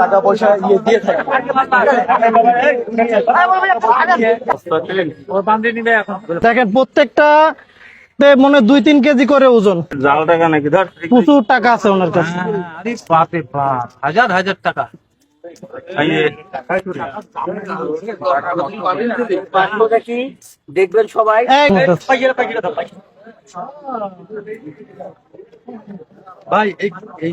টাকা পয়সা ইয়ে দিয়ে দেখেন প্রত্যেকটা মনে দুই তিন কেজি করে ওজন। জাল টাকা নাকি? ধর প্রচুর টাকা আছে ওনার কাছে। হাজার হাজার টাকা। এই দেখবেন সবাই ভাই এই এই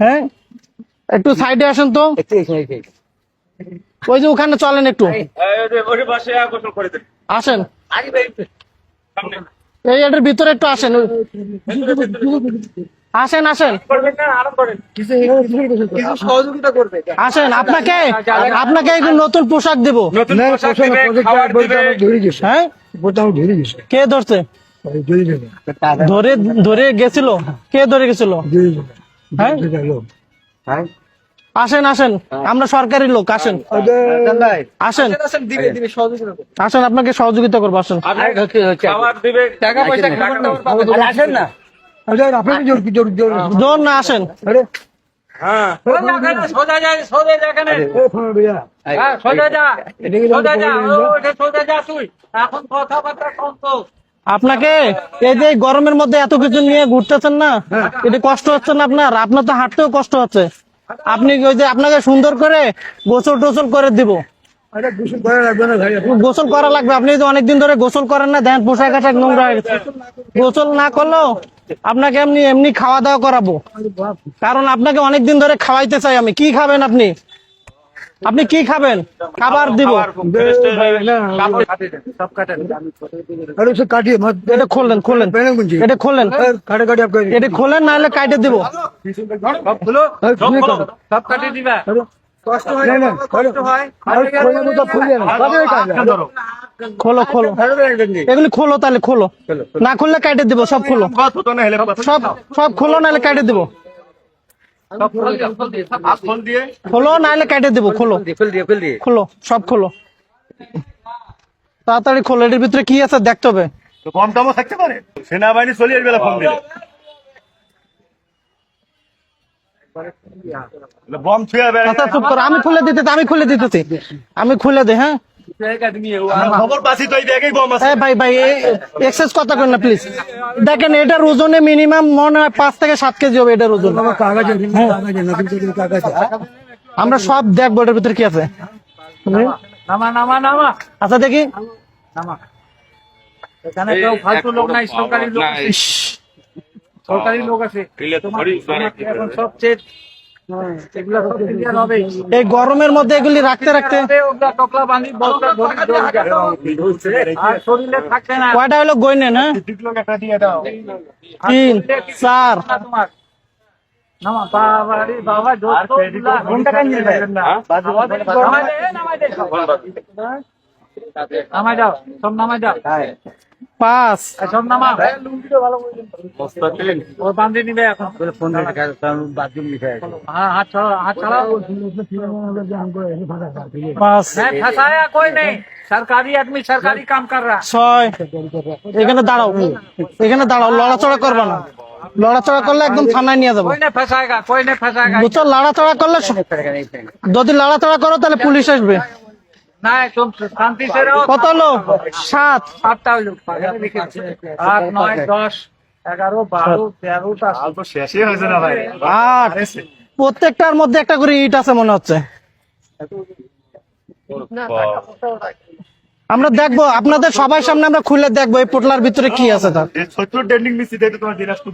হ্যাঁ? একটু সাইডে আসেন তো। ওই যে ওখানে চলেন একটু। আসেন। এই এটার ভিতরে একটু আসেন। আসেন আসেন। কিছু আসেন আপনাকে আপনাকে একটু নতুন পোশাক দেব। নতুন পোশাক দিবে, খাবার দিবে। হ্যাঁ? কে ধরছে? ধরে ধরে গেছিল। কে ধরে গেছিল? হ্যাঁ? আসেন আসেন। আমরা সরকারি লোক আসেন। আসেন। আসেন দিবে দিবে সহযোগিতা করবে। আসেন আপনাকে সহযোগিতা করব আসেন। খাবার দিবে টাকা পয়সা খাবার দাবার পাবেন। আসেন। না। জোর না আসেন। হ্যাঁ। হ্যাঁ, এখন কথাবার্তা কম তো। আপনাকে এই যে গরমের মধ্যে এত কিছু নিয়ে ঘুরতেছেন না এটা কষ্ট হচ্ছে না আপনার? আপনার তো হাঁটতেও কষ্ট হচ্ছে। আপনি ওই যে আপনাকে সুন্দর করে গোসল টোসল করে দিব। গোসল করা লাগবে আপনি তো অনেকদিন ধরে গোসল করেন না দেন পোশাক আশাক নোংরা হয়ে গেছে। গোসল না করলেও আপনাকে এমনি এমনি খাওয়া দাওয়া করাবো। কারণ আপনাকে অনেকদিন ধরে খাওয়াইতে চাই আমি। কি খাবেন আপনি? আপনি কি খাবেন? খাবার দিব। এটা খুললেন খুললেন এটা খুললেন এটা খোলেন নাহলে কাটে দিব। সব খুলো। খুলো। সব কাটিয়ে দিবা। কষ্ট হয় কষ্ট হয়। খোলো খোলো। এগুলি খোলো তাহলে খোলো। না খুললে কাটে দিব সব খোলো। সব সব খোলো নাহলে কাটে দিব। খুলো, সব দিয়ে, সব হাত ফোন দিয়ে। খোলো নাহলে কাটে দিব খোলো। ফেল দিয়ে ফেল দিয়ে খোলো সব খোলো। তাড়াতাড়ি খোলো এটার ভিতরে কি আছে দেখতে হবে। তো কম দামও থাকতে পারে? সেনাবাহিনী চলে আসবে ফোন দিলে আচ্ছা চুপ করো আমি খুলে দিতেছি আমি খুলে দিতেছি। আমি খুলে দে হ্যাঁ? দেখেন এটার ওজনে মিনিমাম মনে হয় পাঁচ থেকে সাত কেজি হবে এটার ওজন। আমরা সব দেখব এটার ভিতরে কি আছে। আচ্ছা দেখি। সরকারি লোক আছে। ইস, এই গরমের মধ্যে এগুলি রাখতে রাখতে না কয়টা হলো গইনেন হ্যাঁ তিন, চার। নামাই দাও, সব নামাই দাও। সরকারি হ্যাঁ। কাম কর ছয়। এখানে দাঁড়াও। এখানে দাঁড়াও লড়াচড়া করবা না। লড়াচড়া করলে একদম থানায় নিয়ে যাব। বুঝছ? লড়াচড়া করলে যদি লড়াচড়া করো তাহলে পুলিশ আসবে। কত হলো সাত। সাতটা হইল আট নয় দশ এগারো বারো তেরোটা। তো শেষই হয়েছে না ভাই। আট। প্রত্যেকটার মধ্যে একটা করে ইট আছে মনে হচ্ছে। আমরা দেখব আপনাদের সবাই সামনে আমরা খুলে দেখব এই পোটলার ভিতরে কি আছে তার। ছোট্ট ট্রেন্ডিং মিসি দেখে তোমার দিনাজপুর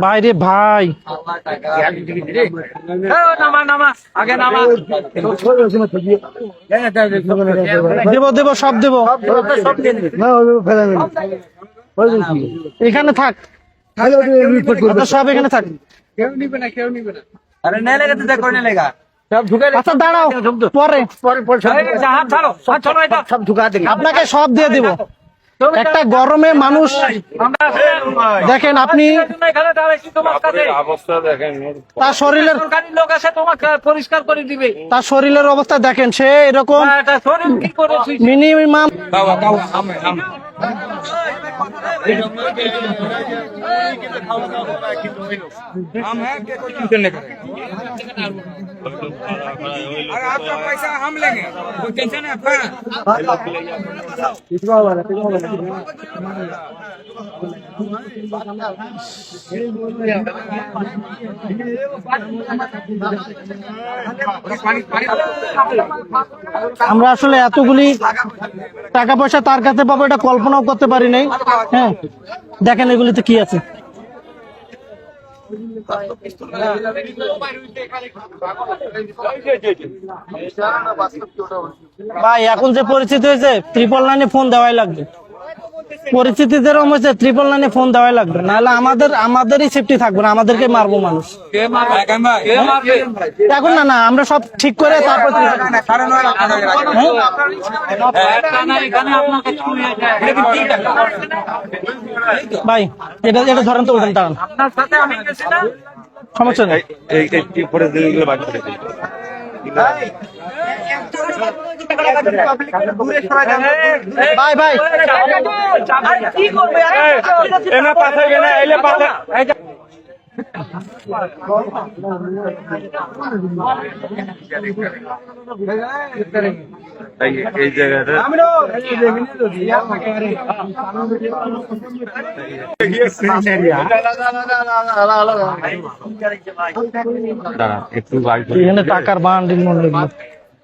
বাইরে ভাই। দেব দেব সব দেব। এখানে থাক। আচ্ছা, সব এখানে থাক। আচ্ছা, আচ্ছা, আপনাকে সব দিয়ে দেবো। একটা গরমে মানুষ দেখেন আপনি তার শরীরের লোক আছে তোমাকে পরিষ্কার করে দিবে। তার শরীরের অবস্থা দেখেন সে এরকম এটা শরীর কি করে তুই মিনিমাম अरे आपका पैसा हम लेंगे कोई टेंशन है आपका আমরা আসলে এতগুলি টাকা পয়সা তার কাছে পাবো এটা কল্পনাও করতে পারি নাই হ্যাঁ দেখেন এগুলিতে কি আছে ভাই এখন যে পরিচিত হয়েছে ত্রিপল লাইনে ফোন দেওয়াই লাগবে। পরিস্থিতি যেরকম হয়েছে ট্রিপল নাইনে ফোন দেওয়াই লাগবে নাহলে আমাদের আমাদেরই সেফটি থাকবে না আমাদেরকে মারবো মানুষ এখন না না আমরা সব ঠিক করে তারপর ভাই এটা এটা ধরেন তো ওঠেন দাঁড়ান আপনার সাথে আমি গেছি না সমস্যা নেই ভাই ভাই। কি করবে? এনা পাঠাইবে না এলে পাঠা এই জায়গাটা। দাঁড়া একটু এখানে টাকার বান্ডিল মনে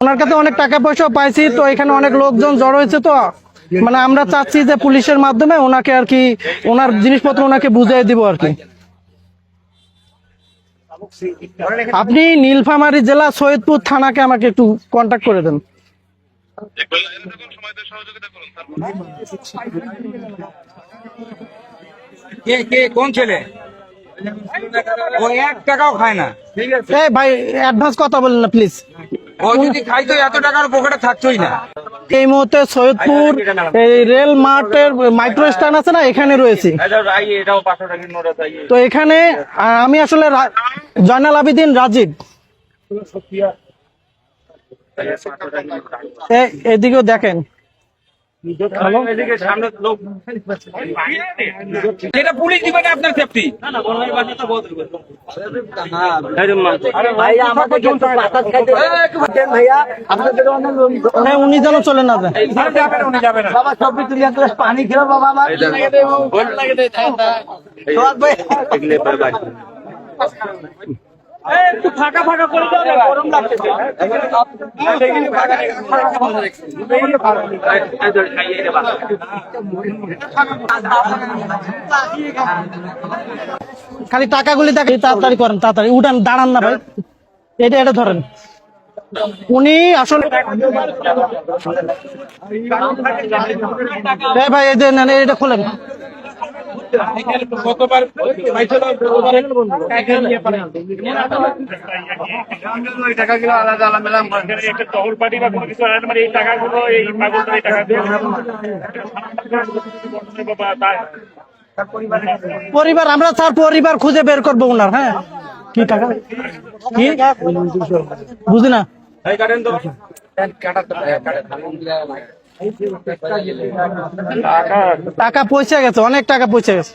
ওনার কাছে অনেক টাকা পয়সা পাইছি তো এখানে অনেক লোকজন জড়ো হয়েছে তো। মানে আমরা চাচ্ছি যে পুলিশের মাধ্যমে ওনাকে আর কি ওনার জিনিসপত্র ওনাকে বুঝিয়ে দিব আর কি। আপনি নীলফামারী জেলা সৈয়দপুর থানাকে আমাকে একটু কন্ট্যাক্ট করে দেন। কে কে কোন ছেলে? ও এক টাকাও খায় না। এই ভাই অ্যাডভান্স কথা বলেন না প্লিজ ও যদি খাইতো এত টাকার পকেটে থাকতোই না। এই মুহূর্তে সৈয়দপুর এই রেল মার্টের মাইক্রো স্ট্যান্ড আছে না? এখানে রয়েছে। তো এখানে আমি আসলে জয়নাল আবিদিন রাজীব। এদিকেও দেখেন। এটা পুলিশ দিবে না আপনার সেফটি হ্যাঁ উনি যেন চলে না যায়। একটু ফাঁকা ফাঁকা করে দাও না, গরম খালি টাকাগুলি দেখে তাড়াতাড়ি করেন তাড়াতাড়ি। উঠান দাঁড়ান না ভাই। এটা এটা ধরেন। উনি আসলে ভাই এই যে এটা খোলেন। টাকাগুলো আলাদা আলাদা একটা টহল পার্টি বা কোনো কিছু আলাদা মানে এই টাকাগুলো এই পাগলটা এই টাকা দিয়ে পরিবার, আমরা স্যার পরিবার খুঁজে বের করব ওনার হ্যাঁ? কি টাকা? কি? বুঝি না? টাকা পয়সা গেছে অনেক টাকা পয়সা গেছে।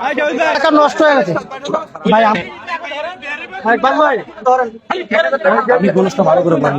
টাকা নষ্ট হয়ে গেছে। ভাই একবার ভাই ধরেন। আপনি গোলসটা ভালো করে মারুন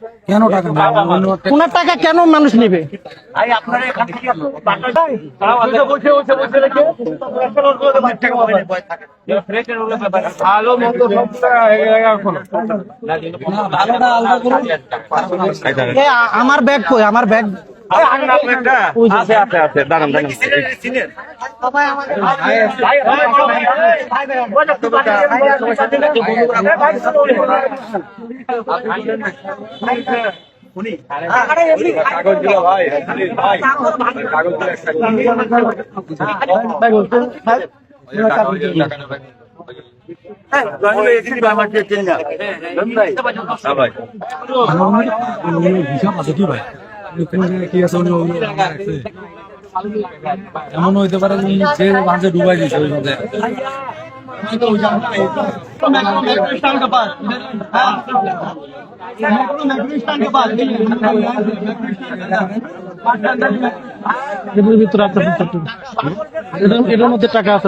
কেন টাকা ওনার টাকা কেন মানুষ নিবে? এখন এ, আমার ব্যাগ কই? আমার ব্যাগ আছে আছে আছে দাঁড়ান দাঁড়ান ভাই এমন হইতে পারে সে মাঝে ডুবাই দিয়েছে ওই মাঝে এটার ভিতরে ভিতরে। এটার- মধ্যে টাকা আছে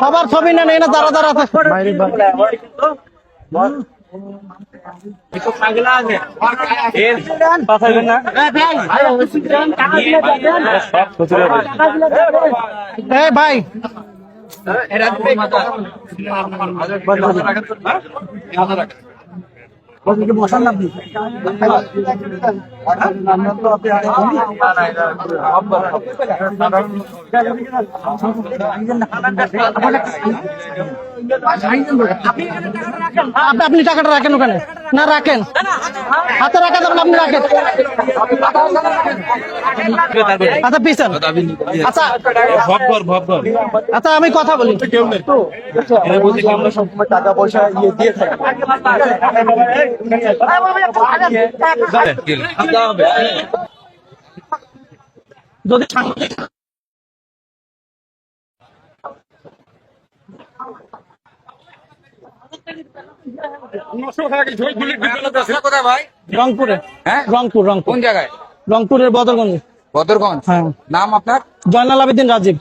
সবার ছবি না নেই না দাঁড়া দাঁড়া আছে বাইরে বাইরে। এর পাঠাবেন না আপনি আপনি টাকাটা রাখেন ওখানে। না রাখেন। হাতে রাখা যাবেন আপনি রাখেন। আচ্ছা পিছন। আচ্ছা আচ্ছা আমি কথা বলি। টাকা পয়সা ইয়ে দিয়ে থাকে যদি কোথায় ভাই রংপুরে। হ্যাঁ? রংপুর রংপুর। কোন জায়গায়? রংপুরের বদরগঞ্জ। বদরগঞ্জ? হ্যাঁ। নাম আপনার? জয়নাল আবেদিন রাজীব।